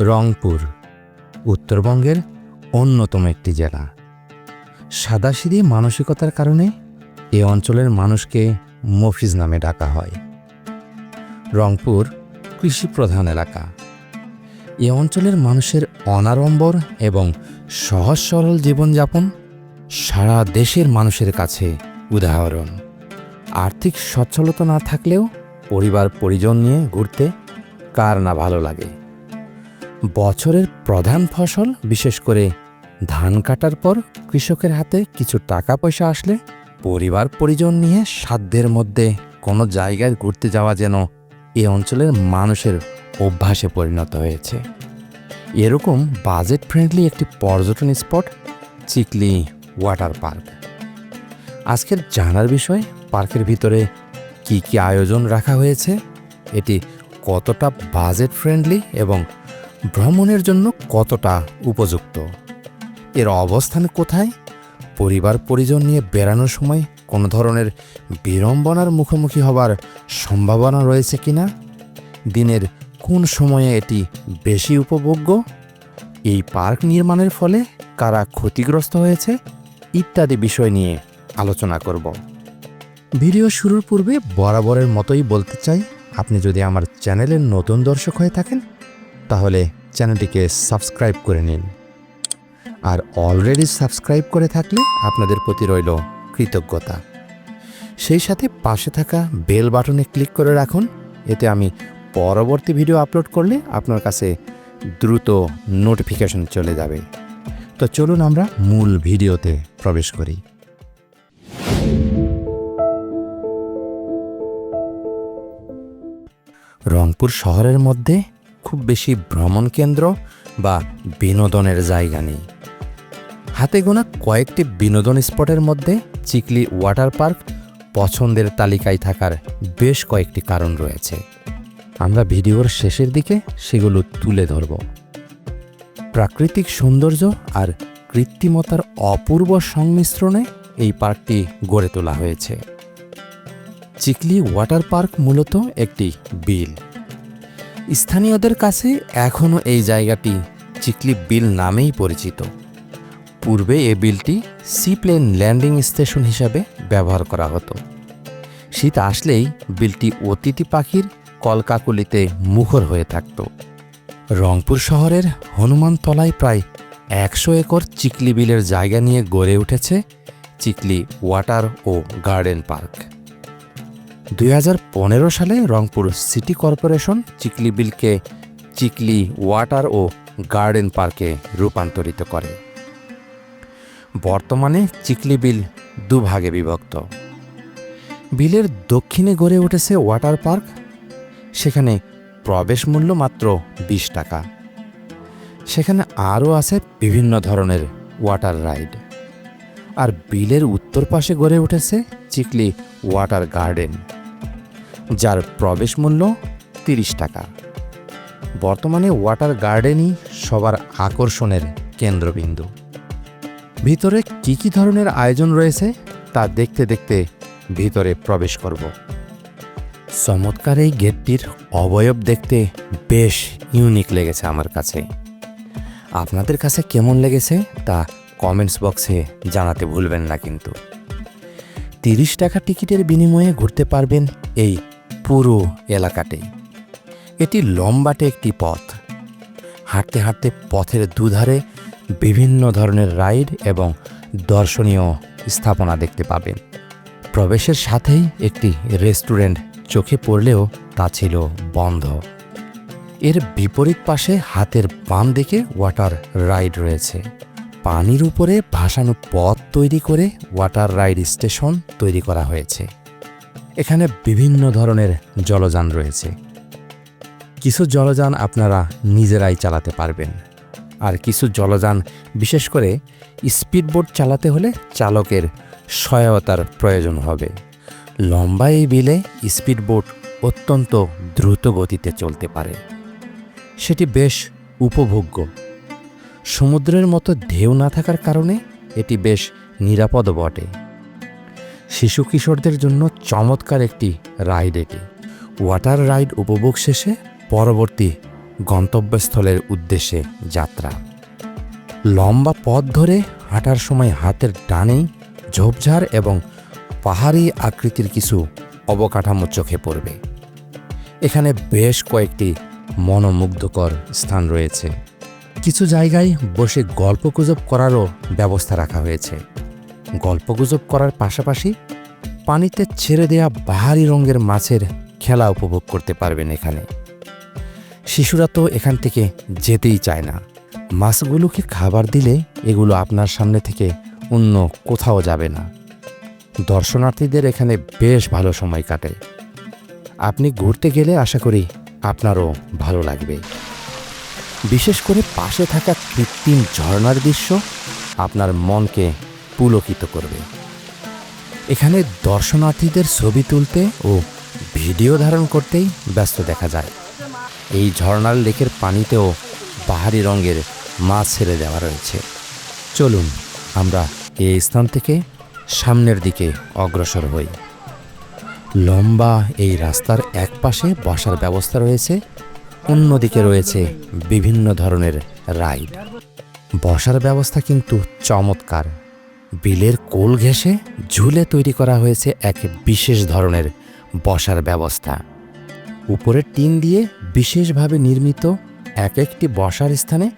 রংপুর, উত্তরবঙ্গের অন্যতম একটি জেলা। সাদাসিধে মানসিকতার কারণে এ অঞ্চলের মানুষকে মফিজ নামে ডাকা হয়। রংপুর কৃষিপ্রধান এলাকা। এ অঞ্চলের মানুষের অনাড়ম্বর এবং সহজ সরল জীবনযাপন সারা দেশের মানুষের কাছে উদাহরণ। আর্থিক সচ্ছলতা না থাকলেও পরিবার পরিজন নিয়ে ঘুরতে কার না ভালো লাগে? বছরের প্রধান ফসল, বিশেষ করে ধান কাটার পর কৃষকের হাতে কিছু টাকা পয়সা আসলে পরিবার পরিজন নিয়ে সাধ্যের মধ্যে কোনো জায়গায় ঘুরতে যাওয়া যেন এ অঞ্চলের মানুষের অভ্যাসে পরিণত হয়েছে। এরকম বাজেট ফ্রেন্ডলি একটি পর্যটন স্পট, চিকলি ওয়াটার পার্ক। আজকের জানার বিষয়, পার্কের ভিতরে কি কি আয়োজন রাখা হয়েছে, এটি কতটা বাজেট ফ্রেন্ডলি এবং ভ্রমণের জন্য কতটা উপযুক্ত? এর অবস্থান কোথায়? পরিবার পরিজন নিয়ে বেড়ানোর সময় কোনো ধরনের বিড়ম্বনার মুখোমুখি হবার সম্ভাবনা রয়েছে কি না? দিনের কোন সময়ে এটি বেশি উপভোগ্য? এই পার্ক নির্মাণের ফলে কারা ক্ষতিগ্রস্ত হয়েছে? ইত্যাদি বিষয় নিয়ে আলোচনা করব। ভিডিও শুরুর পূর্বে বরাবরের মতোই বলতে চাই, আপনি যদি আমার চ্যানেলের নতুন দর্শক হয়ে থাকেন তাহলে চ্যানেলটিকে সাবস্ক্রাইব করে নিন। আর অলরেডি সাবস্ক্রাইব করে থাকলে আপনাদের প্রতি রইল কৃতজ্ঞতা। সেই সাথে পাশে থাকা বেল বাটনে ক্লিক করে রাখুন। এতে আমি পরবর্তী ভিডিও আপলোড করলে আপনার কাছে দ্রুত নোটিফিকেশন চলে যাবে। তো চলুন আমরা মূল ভিডিওতে প্রবেশ করি। রংপুর শহরের মধ্যে খুব বেশি ভ্রমণ কেন্দ্র বা বিনোদনের জায়গা নেই। হাতে গোনা কয়েকটি বিনোদন স্পটের মধ্যে চিকলি ওয়াটার পার্ক পছন্দের তালিকায় থাকার বেশ কয়েকটি কারণ রয়েছে। আমরা ভিডিওর শেষের দিকে সেগুলো তুলে ধরব। প্রাকৃতিক সৌন্দর্য আর কৃত্রিমতার অপূর্ব সংমিশ্রণে এই পার্কটি গড়ে তোলা হয়েছে। চিকলি ওয়াটার পার্ক মূলত একটি বিল। স্থানীয়দের কাছে এখনও এই জায়গাটি চিকলি বিল নামেই পরিচিত। পূর্বে এ বিলটি সিপ্লেন ল্যান্ডিং স্টেশন হিসাবে ব্যবহার করা হতো। শীত আসলেই বিলটি অতিথি পাখির কলকাকুলিতে মুখর হয়ে থাকত। রংপুর শহরের হনুমানতলায় প্রায় একশো একর চিকলি বিলের জায়গা নিয়ে গড়ে উঠেছে চিকলি ওয়াটার ও গার্ডেন পার্ক। দুই হাজার পনেরো সালে রংপুর সিটি কর্পোরেশন চিকলি বিলকে চিকলি ওয়াটার ও গার্ডেন পার্কে রূপান্তরিত করে। বর্তমানে চিকলি বিল দুভাগে বিভক্ত। বিলের দক্ষিণে গড়ে উঠেছে ওয়াটার পার্ক, সেখানে প্রবেশ মূল্য মাত্র বিশ টাকা। সেখানে আরও আছে বিভিন্ন ধরনের ওয়াটার রাইড। আর বিলের উত্তর পাশে গড়ে উঠেছে চিকলি ওয়াটার গার্ডেন, যার প্রবেশ মূল্য তিরিশ টাকা। বর্তমানে ওয়াটার গার্ডেনই সবার আকর্ষণের কেন্দ্রবিন্দু। ভিতরে কি কি ধরনের আয়োজন রয়েছে তা দেখতে দেখতে ভিতরে প্রবেশ করব। চমৎকার এই গেটটির অবয়ব দেখতে বেশ ইউনিক লেগেছে আমার কাছে। আপনাদের কাছে কেমন লেগেছে তা কমেন্টস বক্সে জানাতে ভুলবেন না কিন্তু। তিরিশ টাকা টিকিটের বিনিময়ে ঘুরতে পারবেন এই পুরো এলাকাতে। এটি লম্বাটে একটি পথ। হাঁটতে হাঁটতে পথের দুধারে বিভিন্ন ধরনের রাইড এবং দর্শনীয় স্থাপনা দেখতে পাবেন। প্রবেশের সাথেই একটি রেস্টুরেন্ট চোখে পড়লেও তা ছিল বন্ধ। এর বিপরীত পাশে হাতের বাম দিকে ওয়াটার রাইড রয়েছে। পানির উপরে ভাসানো পথ তৈরি করে ওয়াটার রাইড স্টেশন তৈরি করা হয়েছে। এখানে বিভিন্ন ধরনের জলযান রয়েছে। কিছু জলযান আপনারা নিজেরাই চালাতে পারবেন। আর কিছু জলযান বিশেষ করে স্পিডবোট চালাতে হলে চালকের সহায়তার প্রয়োজন হবে। লম্বা এই বিলে স্পিডবোট অত্যন্ত দ্রুত গতিতে চলতে পারে। সেটি বেশ উপভোগ্য। সমুদ্রের মতো ঢেউ না থাকার কারণে এটি বেশ নিরাপদ বটে। শিশু কিশোরদের জন্য চমৎকার একটি রাইড এটি। ওয়াটার রাইড উপভোগ শেষে পরবর্তী গন্তব্যস্থলের উদ্দেশ্যে যাত্রা। লম্বা পথ ধরে হাঁটার সময় হাতের ডানেই ঝোপঝাড় এবং পাহাড়ি আকৃতির কিছু অবকাঠামো চোখে পড়বে। এখানে বেশ কয়েকটি মনোমুগ্ধকর স্থান রয়েছে। কিছু জায়গায় বসে গল্পগুজব করারও ব্যবস্থা রাখা হয়েছে। গল্পগুজব করার পাশাপাশি পানিতে ছেড়ে দেয়া বাহারি রঙের মাছের খেলা উপভোগ করতে পারবেন এখানে। শিশুরা তো এখান থেকে যেতেই চায় না। মাছগুলোকে খাবার দিলে এগুলো আপনার সামনে থেকে অন্য কোথাও যাবে না। দর্শনার্থীদের এখানে বেশ ভালো সময় কাটে। আপনি ঘুরতে গেলে আশা করি আপনারও ভালো লাগবে। বিশেষ করে পাশে থাকা কৃত্রিম ঝর্ণার দৃশ্য আপনার মনকে পুলকিত করবে। এখানে দর্শনার্থীদের ছবি তুলতে ও ভিডিও ধারণ করতেই ব্যস্ত দেখা যায়। এই ঝর্ণার লেকের পানিতেও পাহাড়ি রঙের মাছ ছেড়ে দেওয়া রয়েছে। চলুন, আমরা এই স্থান থেকে সামনের দিকে অগ্রসর হই। লম্বা এই রাস্তার এক পাশে বসার ব্যবস্থা রয়েছে অন্যদিকে রয়েছে বিভিন্ন ধরনের রাইড। বসার ব্যবস্থা কিন্তু চমৎকার। বিলের কোল ঘেঁষে ঝুলে তৈরি করা হয়েছে এক বিশেষ ধরনের বসার ব্যবস্থা। উপরের টিন দিয়ে বিশেষভাবে নির্মিত এক একটি বসার স্থানে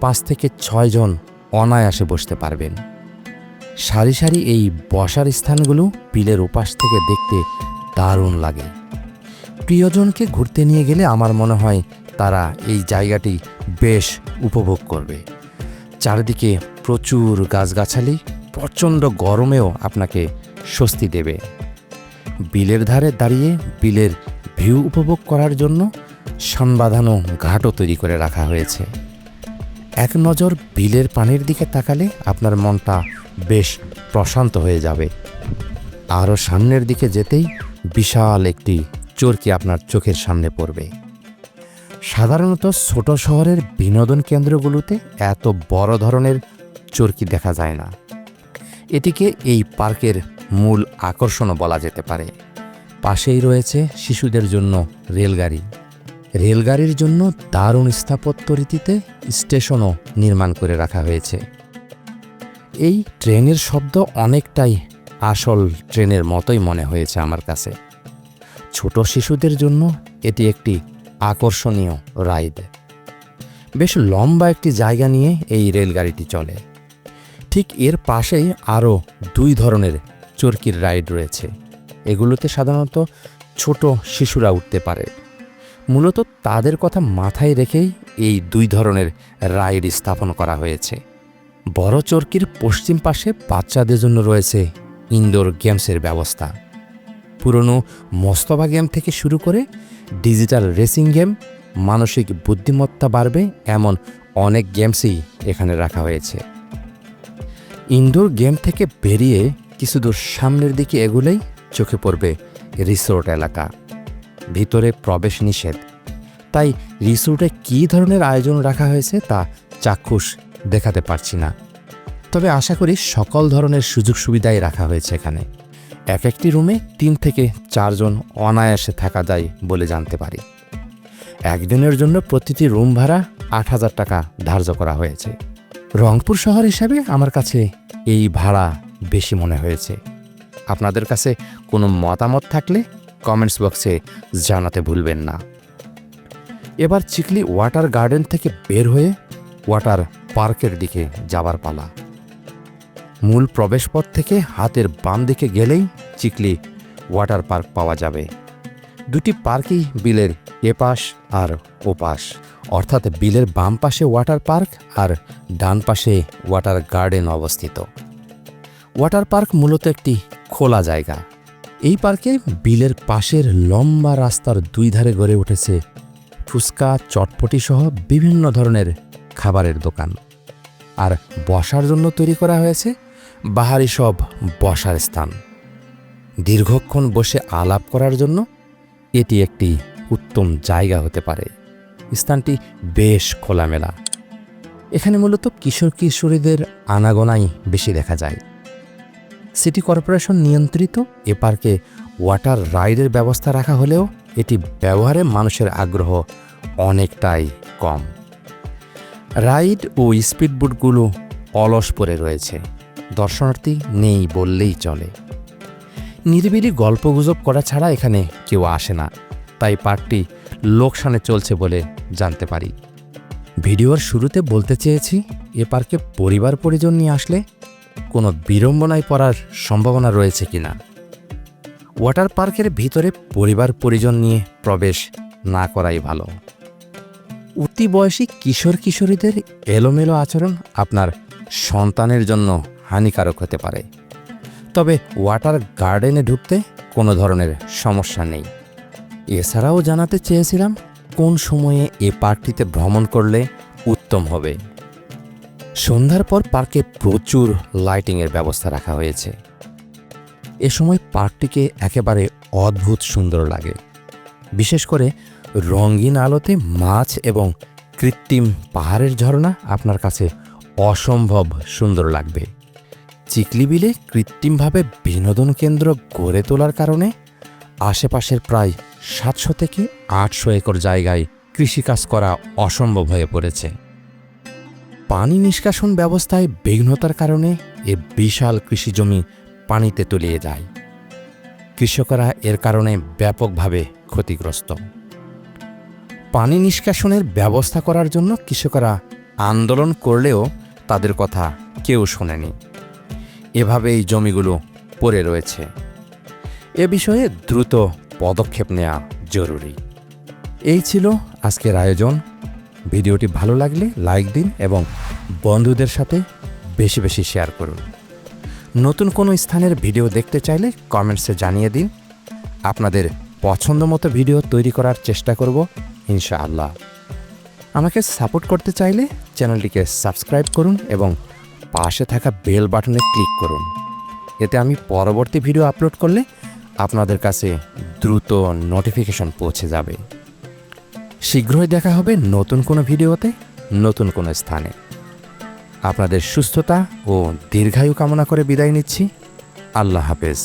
পাঁচ থেকে ছয়জন অনায়াসে বসতে পারবেন। সারি সারি এই বসার স্থানগুলো বিলের ওপাশ থেকে দেখতে দারুণ লাগে। প্রিয়জনকে ঘুরতে নিয়ে গেলে আমার মনে হয় তারা এই জায়গাটি বেশ উপভোগ করবে। চারিদিকে প্রচুর গাছগাছালি, প্রচণ্ড গরমেও আপনাকে স্বস্তি দেবে। বিলের ধারে দাঁড়িয়ে বিলের ভিউ উপভোগ করার জন্য সনবাঁধানো ঘাটও তৈরি করে রাখা হয়েছে। এক নজর বিলের পানির দিকে তাকালে আপনার মনটা বেশ প্রশান্ত হয়ে যাবে। আরও সামনের দিকে যেতেই বিশাল একটি চরকি আপনার চোখের সামনে পড়বে? সাধারণত ছোট শহরের বিনোদন কেন্দ্রগুলোতে এত বড় ধরনের চরকি দেখা যায় না। এটিকে এই পার্কের মূল আকর্ষণও বলা যেতে পারে। পাশেই রয়েছে শিশুদের জন্য রেলগাড়ি। রেলগাড়ির জন্য দারুণ স্থাপত্য রীতিতে স্টেশনও নির্মাণ করে রাখা হয়েছে। এই ট্রেনের শব্দ অনেকটাই আসল ট্রেনের মতোই মনে হয়েছে আমার কাছে। ছোট শিশুদের জন্য এটি একটি আকর্ষণীয় রাইড। বেশ লম্বা একটি জায়গা নিয়ে এই রেলগাড়িটি চলে। ঠিক এর পাশেই আরও দুই ধরনের চরকির রাইড রয়েছে। এগুলোতে সাধারণত ছোট শিশুরা উঠতে পারে। মূলত তাদের কথা মাথায় রেখেই এই দুই ধরনের রাইড স্থাপন করা হয়েছে। বড় চরকির পশ্চিম পাশে বাচ্চাদের জন্য রয়েছে ইনডোর গেমসের ব্যবস্থা। পুরনো মস্তবা গেম থেকে শুরু করে ডিজিটাল রেসিং গেম, মানসিক বুদ্ধিমত্তা বাড়বে এমন অনেক গেমসই এখানে রাখা হয়েছে। ইনডোর গেম থেকে বেরিয়ে কিছু দূর সামনের দিকে এগুলেই চোখে পড়বে রিসোর্ট এলাকা। ভিতরে প্রবেশ নিষেধ। তাই রিসোর্টে কী ধরনের আয়োজন রাখা হয়েছে তা চাক্ষুষ দেখাতে পারছি না। তবে আশা করি সকল ধরনের সুযোগ সুবিধাই রাখা হয়েছে এখানে। এক একটি রুমে তিন থেকে চারজন অনায়াসে থাকা যায় বলে জানতে পারি। একদিনের জন্য প্রতিটি রুম ভাড়া আট হাজার টাকা ধার্য করা হয়েছে। রংপুর শহর হিসাবে আমার কাছে এই ভাড়া বেশি মনে হয়েছে। আপনাদের কাছে কোনো মতামত থাকলে কমেন্টস বক্সে জানাতে ভুলবেন না। এবার চিকলি ওয়াটার গার্ডেন থেকে বের হয়ে ওয়াটার পার্কের দিকে যাবার পালা। মূল প্রবেশপথ থেকে হাতের বাম দিকে গেলেই চিকলি ওয়াটার পার্ক পাওয়া যাবে। দুটি পার্কই বিলের এপাশ আর ওপাশ। অর্থাৎ বিলের বাম পাশে ওয়াটার পার্ক আর ডান পাশে ওয়াটার গার্ডেন অবস্থিত। ওয়াটার পার্ক মূলত একটি খোলা জায়গা। এই পার্কে বিলের পাশের লম্বা রাস্তার দুই ধারে গড়ে উঠেছে ফুচকা, চটপটি সহ বিভিন্ন ধরনের খাবারের দোকান। আর বসার জন্য তৈরি করা হয়েছে বাহারি সব বসার স্থান। দীর্ঘক্ষণ বসে আলাপ করার জন্য এটি একটি উত্তম জায়গা হতে পারে। স্থানটি বেশ খোলামেলা। এখানে মূলত কিশোর কিশোরীদের আনাগোনাই বেশি দেখা যায়। সিটি কর্পোরেশন নিয়ন্ত্রিত, এ পার্কে ওয়াটার রাইডের ব্যবস্থা রাখা হলেও এটি ব্যবহারে মানুষের আগ্রহ অনেকটাই কম। রাইড ও স্পিডবোটগুলো অলস পড়ে রয়েছে। দর্শনার্থী নেই বললেই চলে। নিরিবিলি গল্পগুজব করা ছাড়া এখানে কেউ আসে না। তাই পার্কটি লোকসানে চলছে বলে জানতে পারি। ভিডিওর শুরুতে বলতে চেয়েছি, এ পার্কে পরিবার পরিজন নিয়ে আসলে কোনো বিড়ম্বনায় পড়ার সম্ভাবনা রয়েছে কিনা ওয়াটার পার্কের ভিতরে পরিবার পরিজন নিয়ে প্রবেশ না করাই ভালো। অতি বয়সী কিশোর কিশোরীদের এলোমেলো আচরণ আপনার সন্তানের জন্য হানিকারক হতে পারে। তবে ওয়াটার গার্ডেনে ঢুকতে কোনো ধরনের সমস্যা নেই। এছাড়াও জানাতে চেয়েছিলাম, কোন সময়ে এ পার্কটিতে ভ্রমণ করলে উত্তম হবে। সন্ধ্যার পর পার্কে প্রচুর লাইটিংয়ের ব্যবস্থা রাখা হয়েছে। এ সময় পার্কটিকে একেবারে অদ্ভুত সুন্দর লাগে। বিশেষ করে রঙিন আলোতে মাছ এবং কৃত্রিম পাহাড়ের ঝর্ণা আপনার কাছে অসম্ভব সুন্দর লাগবে। চিকলি বিলে কৃত্রিমভাবে বিনোদন কেন্দ্র গড়ে তোলার কারণে আশেপাশের প্রায় সাতশো থেকে আটশো একর জায়গায় কৃষিকাজ করা অসম্ভব হয়ে পড়েছে। পানি নিষ্কাশন ব্যবস্থায় বিঘ্নতার কারণে এ বিশাল কৃষি জমি পানিতে তলিয়ে যায়। কৃষকরা এর কারণে ব্যাপকভাবে ক্ষতিগ্রস্ত। পানি নিষ্কাশনের ব্যবস্থা করার জন্য কৃষকরা আন্দোলন করলেও তাদের কথা কেউ শোনেনি। এভাবে এই জমিগুলো পড়ে রয়েছে। এ বিষয়ে দ্রুত পদক্ষেপ নেওয়া জরুরি। এই ছিল আজকের আয়োজন। ভিডিওটি ভালো লাগলে লাইক দিন এবং বন্ধুদের সাথে বেশি বেশি শেয়ার করুন। নতুন কোনো স্থানের ভিডিও দেখতে চাইলে কমেন্টসে জানিয়ে দিন। আপনাদের পছন্দ মতো ভিডিও তৈরি করার চেষ্টা করব, ইনশাআল্লাহ। আমাকে সাপোর্ট করতে চাইলে চ্যানেলটিকে সাবস্ক্রাইব করুন এবং পাশে থাকা বেল বাটনে ক্লিক করুন। এতে আমি পরবর্তী ভিডিও আপলোড করলে আপনাদের কাছে দ্রুত নোটিফিকেশন পৌঁছে যাবে। শীঘ্রই দেখা হবে নতুন কোনো ভিডিওতে, নতুন কোনো স্থানে। আপনাদের সুস্থতা ও দীর্ঘায়ু কামনা করে বিদায় নিচ্ছি। আল্লাহ হাফেজ।